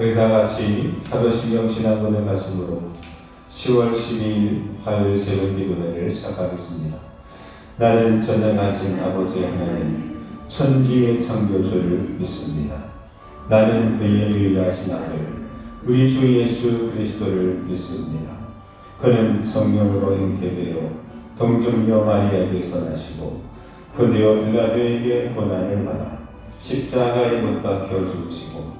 우리 다 같이 사도신경 신앙문을 말씀으로 10월 12일 화요일 새벽 기도회를 시작하겠습니다. 나는 전능하신 아버지 하나님 천지의 창조주를 믿습니다. 나는 그의 유일하신 아들 우리 주 예수 그리스도를 믿습니다. 그는 성령으로 잉태되어 동정녀 마리아에게서 나시고 그되어 빌라도에게 고난을 받아 십자가에 못 박혀 죽으시고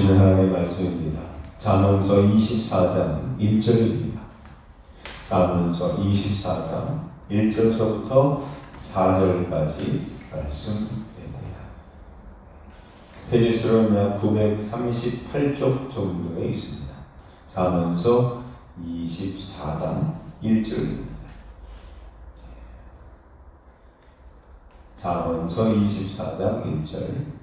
주시는 하나님의 말씀입니다. 잠언서 24장 1절입니다. 잠언서 24장 1절서부터 4절까지 말씀입니다. 페이지수로는 약 938쪽 정도에 있습니다. 잠언서 24장 1절입니다. 잠언서 24장 1절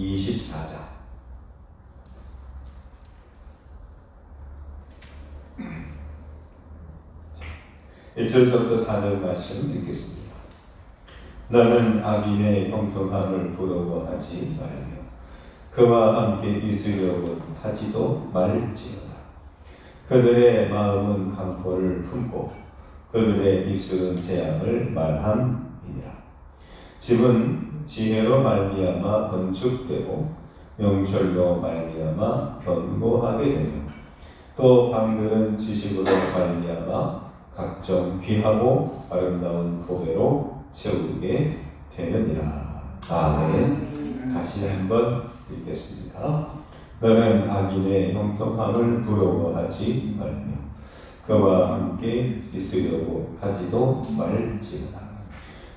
이십사장 일절부터 4절 말씀 읽겠습니다. 너는 악인의 형통함을 부러워하지 말며 그와 함께 있으려고 하지도 말지어다. 그들의 마음은 강포를 품고 그들의 입술은 재앙을 말함이니라. 집은 지혜로 말미암아 건축되고 명철로 말미암아 견고하게 되며 또 방들은 지식으로 말미암아 각종 귀하고 아름다운 보배로 채우게 되느니라. 아멘. 다시 한번 읽겠습니다. 너는 악인의 형통함을 부러워하지 말며 그와 함께 있으려고 하지도 말지어다.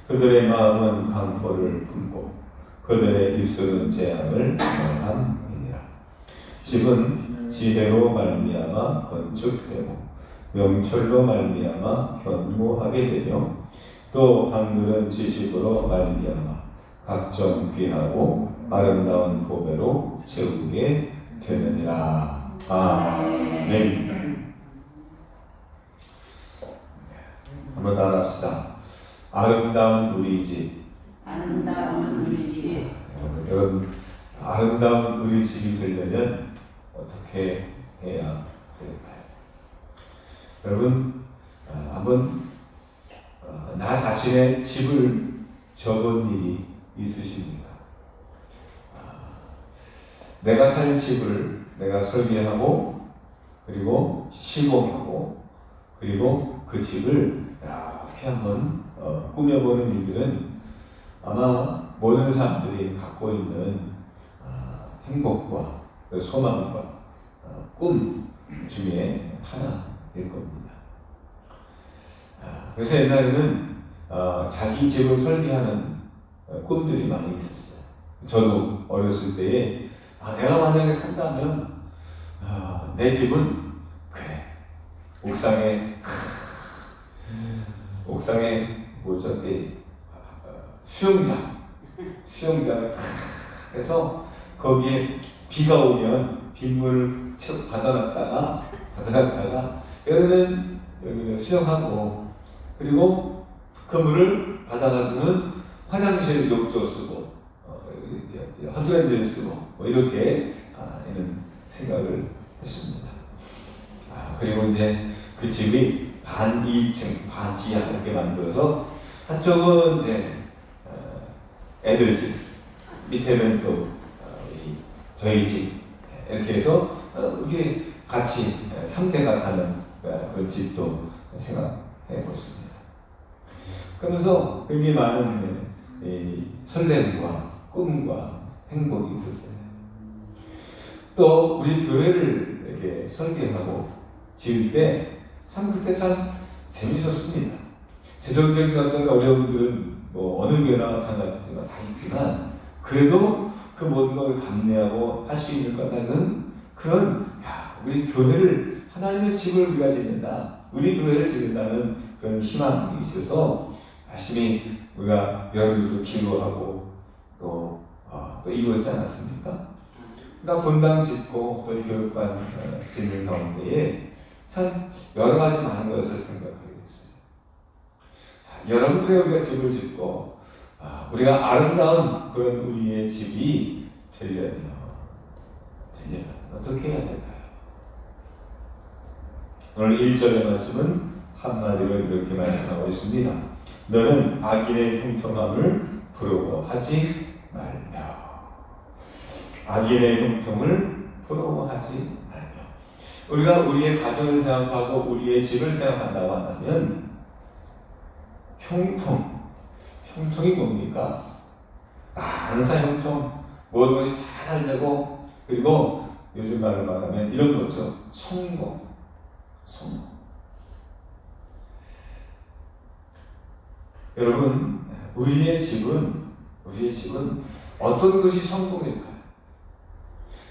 그들의 마음은 강포를 품고 그들의 입술은 재앙을 말함이니라. 집은 지혜로 말미암아 건축되고 명철로 말미암아 견고하게 되며 또 방들은 지식으로 말미암아 각종 귀하고 아름다운 보배로 채우게 되느니라. 아멘. 한번 따라합시다. 아름다운 우리 집. 아름다운 우리 집 여러분, 아름다운 우리 집이 되려면 어떻게 해야 될까요? 여러분, 어, 한번 어, 나 자신의 집을 접은 일이 있으십니까? 아, 내가 살 집을 내가 설계하고 그리고 시공하고 그리고 그 집을 한번 어, 꾸며보는 일들은 아마 모든 사람들이 갖고 있는 아, 행복과 그 소망과 어, 꿈 중에 하나일 겁니다. 아, 그래서 옛날에는 어, 자기 집을 설계하는 어, 꿈들이 많이 있었어요. 저도 어렸을 때에 아, 내가 만약에 산다면 아, 내 집은 그래 옥상에 옥상에 뭐죠 이 어, 수영장 수영장을 해서 거기에 비가 오면 빗물 채 받아놨다가 받아놨다가 여름엔 여기는 수영하고 그리고 그 물을 받아가지고는 화장실 욕조 쓰고 어, 헌드랜드를 쓰고 뭐 이렇게 아, 이런 생각을 했습니다. 아, 그리고 이제 그 집이 반 2층, 반 지하 이렇게 만들어서 한쪽은 이제 어, 애들 집, 밑에는 또 어, 이 저희 집 이렇게 해서 어, 이게 같이 3대가 사는 어, 그런 집도 생각해 보습니다. 그러면서 의미 많은 이 설렘과 꿈과 행복이 있었어요. 또 우리 교회를 이렇게 설계하고 지을 때 참 그때 참 재밌었습니다. 재정적인 어떤 어려움들은 뭐 어느 교회나 마찬가지지만 다 있지만 그래도 그 모든 걸 감내하고 할 수 있는 거라는 그런 야 우리 교회를 하나님의 집을 우리가 짓는다. 우리 교회를 짓는다는 그런 희망이 있어서 열심히 우리가 여러분들도 기도하고 또, 어, 또 이루어지지 않았습니까? 그러니까 본당 짓고 또 교육관 어, 짓는 가운데에 참 여러 가지 많은 것을 생각하게 됐어요. 자, 여러분들의 우리가 집을 짓고 아, 우리가 아름다운 그런 우리의 집이 되려면 되려면 어떻게 해야 될까요? 오늘 1절의 말씀은 한마디로 이렇게 말씀하고 있습니다. 너는 악인의 형통함을 부러워하지 말며 악인의 형통을 부러워하지 우리가 우리의 가정을 생각하고 우리의 집을 생각한다고 한다면 형통 형통이 뭡니까? 만사 형통 모든 것이 다 잘 되고 그리고 요즘 말로 말하면 이런 거죠 성공 성공 여러분 우리의 집은 우리의 집은 어떤 것이 성공일까요?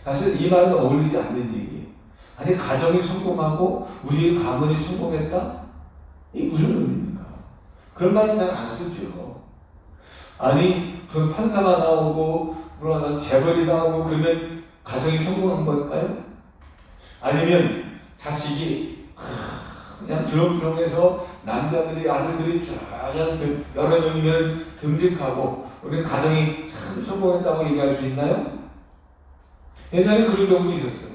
사실 이 말은 어울리지 않는 얘기예요. 아니 가정이 성공하고 우리의 가문이 성공했다? 이 무슨 의미입니까? 그런 말은 잘 안 쓰죠. 아니 그 판사가 나오고 물론 재벌이 나오고 그러면 가정이 성공한 걸까요? 아니면 자식이 그냥 주렁주렁해서 남자들이 아들들이 쭉 그냥 여러 명이면 듬직하고 우리 가정이 참 성공했다고 얘기할 수 있나요? 옛날에 그런 경우도 있었어요.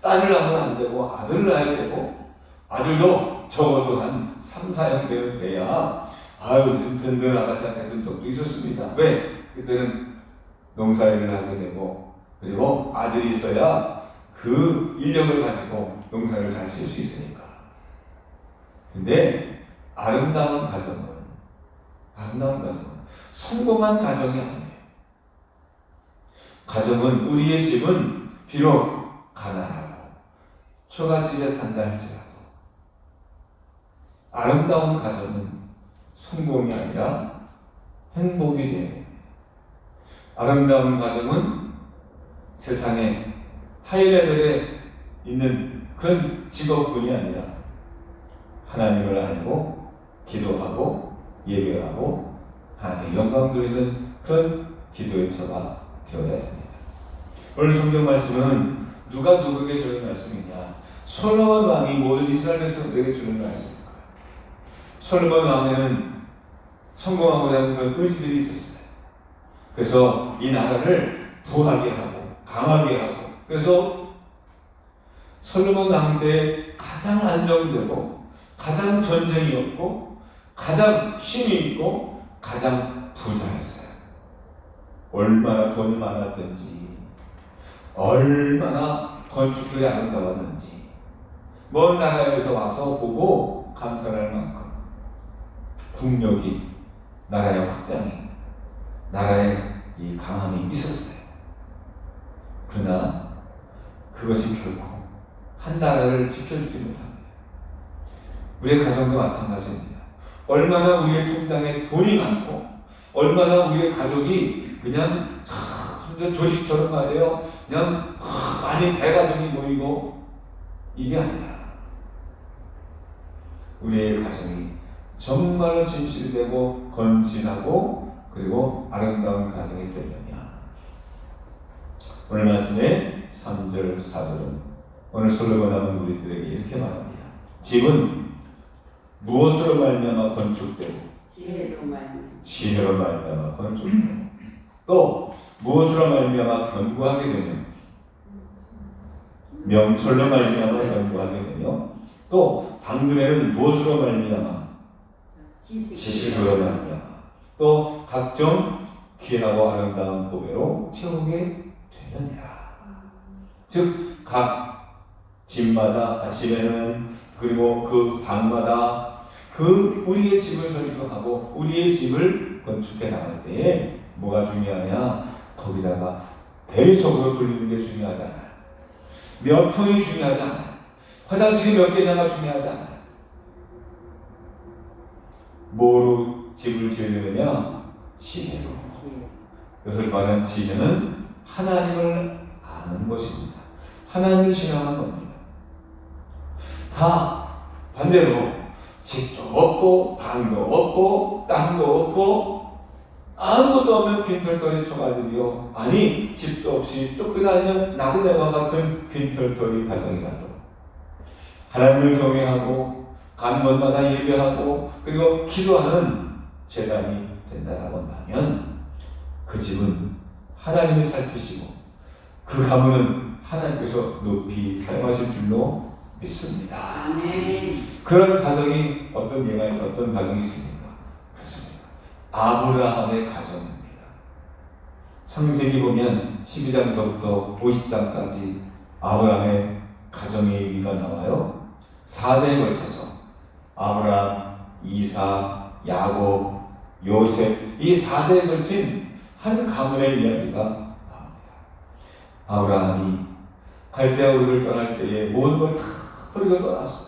딸을 낳으면 안 되고 아들을 낳아야 되고 아들도 적어도 한 3, 4형 되면 돼야 아유 좀 든든하다 생각했던 적도 있었습니다. 왜? 그때는 농사일을 하게 되고 그리고 아들이 있어야 그 인력을 가지고 농사를 잘칠수 있으니까. 근데 아름다운 가정은 아름다운 가정은 성공한 가정이 아니에요. 가정은 우리의 집은 비록 가난하고 초가집에 산다 할지라도 아름다운 가정은 성공이 아니라 행복이 되는 아름다운 가정은 세상에 하이레벨에 있는 그런 직업군이 아니라 하나님을 알고 기도하고 예배하고 하나님의 영광 돌리는 그런 기도의 처가 되어야 됩니다. 오늘 성경 말씀은 누가 누구에게 주는 말씀이냐? 솔로몬 왕이 모든 이스라엘 백성들에게 주는 말씀입니다. 솔로몬 왕에는 성공하고자 하는 그런 의지들이 있었어요. 그래서 이 나라를 부하게 하고 강하게 하고 그래서 솔로몬 왕 때 가장 안정되고 가장 전쟁이 없고 가장 힘이 있고 가장 부자였어요. 얼마나 돈이 많았든지 얼마나 건축들이 아름다웠는지 먼 나라에서 와서 보고 감탄할 만큼 국력이 나라의 확장이 나라의 이 강함이 있었어요. 그것이 결코 한 나라를 지켜주지 못합니다. 우리의 가정도 마찬가지입니다. 얼마나 우리의 통장에 돈이 많고 얼마나 우리의 가족이 그냥 참 조식처럼 말이에요. 그냥 많이 대가족이 모이고 이게 아니라 우리의 가정이 정말 진실되고 건진하고 그리고 아름다운 가정이 되느냐. 오늘 말씀의 3절, 4절은 오늘 솔로몬 하는 우리들에게 이렇게 말합니다. 집은 무엇으로 말미암아 건축되고? 지혜로 말미 지혜로 말미암아 건축되고. 또 무엇으로 말미암아 견고하게 되며? 명철로 말미암아 견고하게 되며 또 방금에는 무엇으로 말미암아 지식으로 말미암아 또 각종 귀하고 아름다운 보배로 채우게 되느니라. 즉 각 집마다 아, 집에는 그리고 그 방마다 그 우리의 집을 설정하고 우리의 집을 건축해 나갈 때에 뭐가 중요하냐? 거기다가 대리석으로 돌리는 게 중요하지 않아요. 몇 평이 중요하지 않아요. 화장실이 몇 개냐가 중요하지 않아요. 뭐로 집을 지으려냐? 지혜로. 여기서 말하는 지혜는 하나님을 아는 것입니다. 하나님을 신앙하는 겁니다. 다 반대로 집도 없고 방도 없고 땅도 없고 아무것도 없는 빈털터리 초가들이요. 아니 집도 없이 쫓겨다니는 나그네와 같은 빈털터리 가정이라도 하나님을 경외하고 가는 곳마다 예배하고 그리고 기도하는 재단이 된다라고 한다면 그 집은 하나님이 살피시고 그 가문은 하나님께서 높이 사용하실 줄로 믿습니다. 아멘 그런 가정이 어떤 예가 어떤 가정이 있습니까? 그렇습니다. 아브라함의 가정입니다. 창세기 보면 12장서부터 50장까지 아브라함의 가정의 얘기가 나와요. 4대에 걸쳐서 아브라함, 이사, 야곱, 요셉 이 4대에 걸친 한 가문의 이야기가 나옵니다. 아브라함이 갈대아 우르를 떠날 때에 모든 걸 다 버리고 떠났어.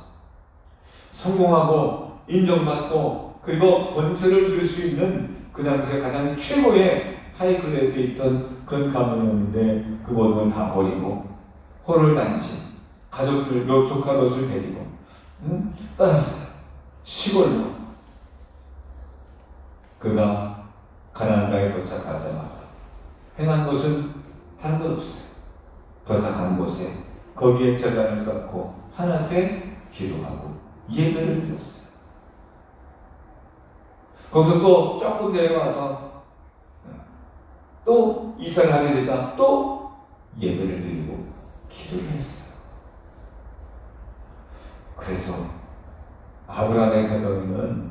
성공하고 인정받고 그리고 권세를 줄 수 있는 그 당시에 가장 최고의 하이클래스에 있던 그런 가문이었는데 그 모든 걸 다 버리고 혼을 단지 가족들도 조카 롯을 데리고 응? 떠났어요. 시골로 그가 가나안 땅에 도착하자마자 행한 것은 다른 것 없어요. 도착한 곳에 거기에 재단을 쌓고 하나님께 기도하고 예배를 드렸어요. 거기서 또 조금 내려와서 또 이사를 하게 되자 또 예배를 드리고 기도를 했어요. 그래서 아브라함의 가정에는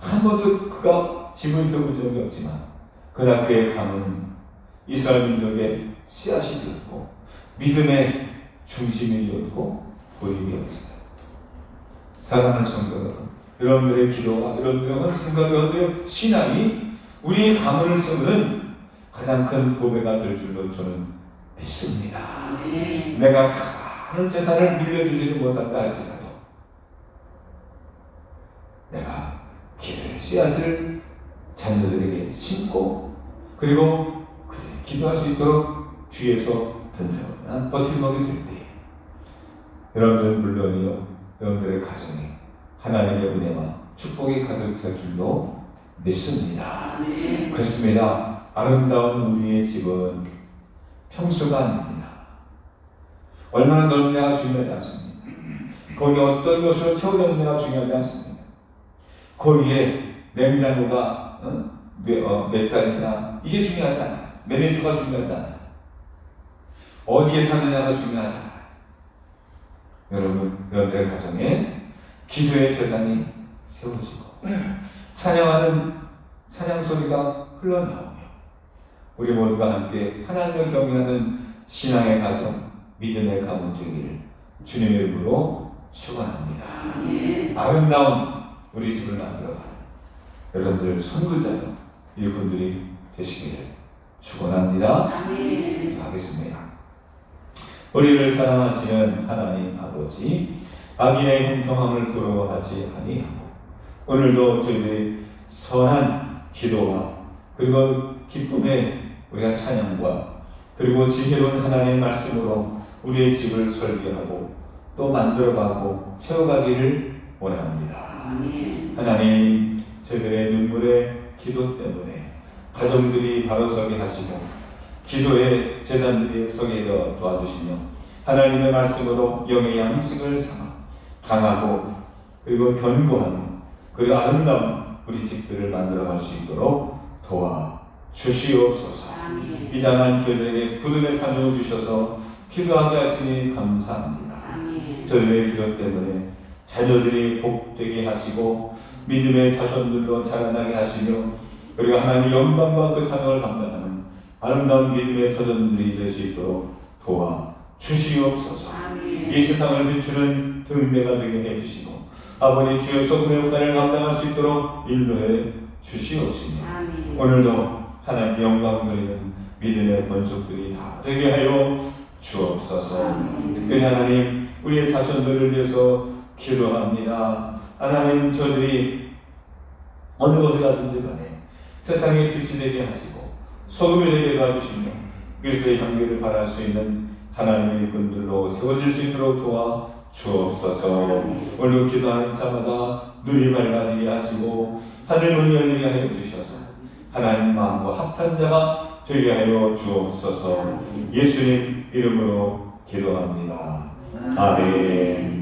한 번도 그가 집을 세운 적이 없지만 그러나 그의 가문은 이스라엘 민족의 씨앗이 되었고 믿음의 중심이 되었고 보임이었습니다. 사랑하는 성도 여러분, 여러분들의 기도와 여러분들의 생각, 여러분들의 신앙이 우리의 가문을 세우는 가장 큰 도배가 될 줄로 저는 믿습니다. 내가 많은 재산을 밀려주지는 못한다 할지라도 내가 기도의 씨앗을 자녀들에게 심고 그리고 그들이 기도할 수 있도록 뒤에서 든든한 버팀목이 될 때 여러분들 물론이요 여러분들의 가정에 하나님의 은혜와 축복이 가득 찰 줄로 믿습니다. 그렇습니다. 아름다운 우리의 집은 평수가 아닙니다. 얼마나 넓냐가 중요하지 않습니다. 거기 어떤 것으로 채워졌냐가 중요하지 않습니다. 냉장고가 어? 몇, 어, 몇 자리냐 이게 중요하지 않아요. 매니저가 중요하지 않아요. 어디에 사느냐가 중요하지 않아요. 여러분, 여러분들의 가정에 기도의 재단이 세워지고 찬양하는 찬양 소리가 흘러나오며 우리 모두가 함께 하나님을 경외하는 신앙의 가정, 믿음의 가문 되기를 주님의 이름으로 축원합니다. 아름다운 우리 집을 만들어가는 여러분들 선구자요 일꾼들이 되시기를 축원합니다. 하겠습니다. 우리를 사랑하시는 하나님 아버지, 악인의 형통함을 부러워하지 아니하고 오늘도 저희들의 선한 기도와 그리고 기쁨의 우리가 찬양과 그리고 지혜로운 하나님의 말씀으로 우리의 집을 설계하고 또 만들어가고 채워가기를 원합니다. 하나님, 저희들의 눈물의 기도 때문에 가정들이 바로 서게 하시고 기도의 재단들이 서게 되어 도와주시며 하나님의 말씀으로 영의 양식을 삼아 강하고 그리고 견고한 그리고 아름다운 우리 집들을 만들어갈 수 있도록 도와 주시옵소서. 비장한 교회에게 부름의 삶을 주셔서 기도하게 하시니 감사합니다. 저희의 기도 때문에 자녀들이 복되게 하시고 믿음의 자손들로 자라나게 하시며 그리고 하나님 영광과 그 사명을 감당하는 아름다운 믿음의 터전들이 될 수 있도록 도와 주시옵소서. 아멘. 이 세상을 비추는 등대가 되게 해주시고 아버지 주의 소금의 역할을 감당할 수 있도록 인도해 주시옵시며 아멘. 오늘도 하나님 영광 돌리는 믿음의 번족들이 다 되게 하여 주옵소서. 특별히 하나님 우리의 자손들을 위해서 기도합니다. 하나님 저들이 어느 곳에 가든지 간에 세상의 빛이 되게 하시고 소금이 되게 도와주시며 그리스도의 향기를 발할 수 있는 하나님의 군들로 세워질 수 있도록 도와 주옵소서. 오늘 기도하는 자마다 눈이 맑아지게 하시고 하늘 문이 열리게 하여 주셔서 하나님 마음과 합한 자가 되게 하여 주옵소서. 예수님 이름으로 기도합니다. 아멘.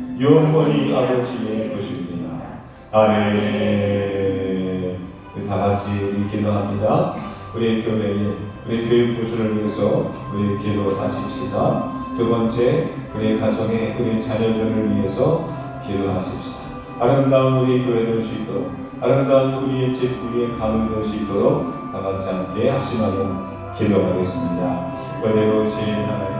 영원히 아버지의 것입니다. 아멘. 다 같이 기도합니다. 우리 교회에 우리 교육 부수를 위해서 우리 기도 하십시다. 두 번째 우리 가정에 우리 자녀들을 위해서 기도하십시다. 아름다운 우리 교회 될 수 있도록 아름다운 우리의 집 우리의 가문 될수 있도록 다 같이 함께 합심하여 기도하겠습니다. 은혜로우신 하나님